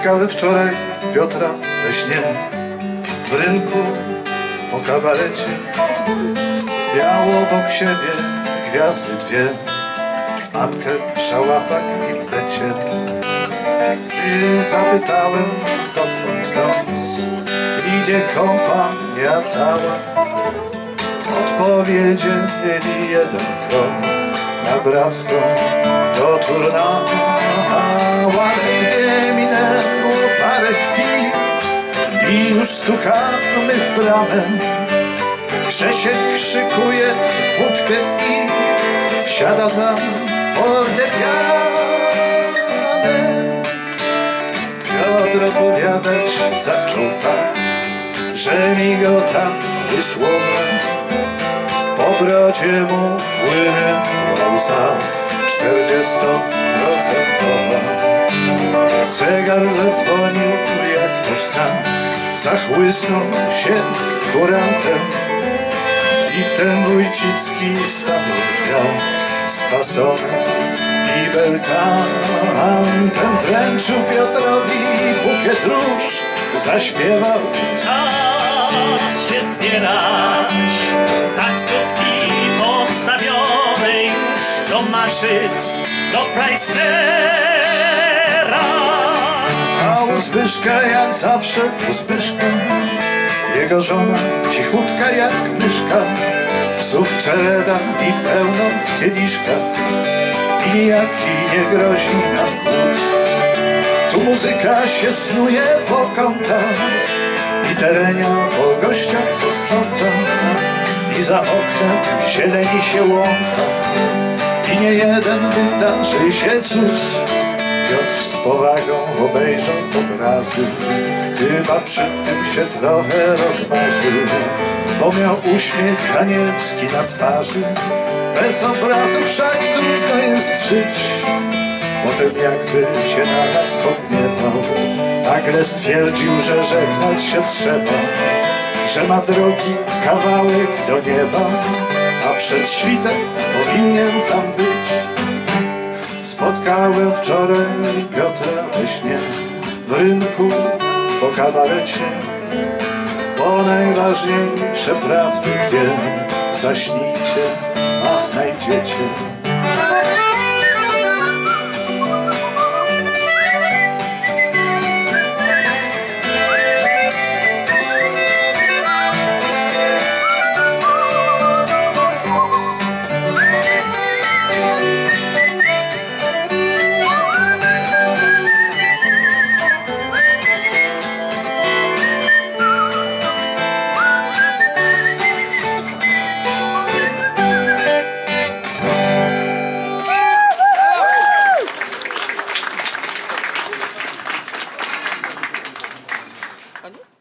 Spotkałem wczoraj Piotra we śnie W rynku po kabarecie. Miał obok siebie gwiazdy dwie Ankę, szałapak i plecie. Gdy zapytałem dokąd dąc Idzie kompania cała. Odpowiedzieli jeden krok Na bracką Turnała Ładnie minęło parę chwil I już stukamy w bramę. Grzesiek krzykuje wódkę i Siada za fortepianem. Piotr opowiadać zaczął tak Że migota wysłowa Po brodzie mu płynęła łza Czterdziestoprocentowa. Zegar zadzwonił jak to wstan Zachłysnął się kurantem I wtem Wójcicki stanął w drzwiach Z fasonem i belkantem Wręczył Piotrowi bukiet róż Zaśpiewał. Czas się zbierać Do Preissnera A u Zbyszka jak zawsze u Zbyszka Jego żona cichutka jak myszka. Psów czereda i pełno w kieliszkach I jaki nie grozi nam głód Tu muzyka się snuje po kątach. I terenia po gościach posprząta I za oknem zieleni się łąka I nie jeden wydarzy się cud. Piotr z powagą obejrzał obrazy Chyba przy tym się trochę rozmarzył Bo miał uśmiech anielski na twarzy. Bez obrazu wszak trudno jest żyć. Potem jakby się na nas pogniewał Nagle stwierdził, że żegnać się trzeba. Że ma drogi kawałek do nieba A przed świtem powinien tam być. Spotkałem wczoraj Piotra we śnie W rynku po kabarecie. Bo najważniejsze prawdy wiem Zaśnijcie, a znajdziecie Конец?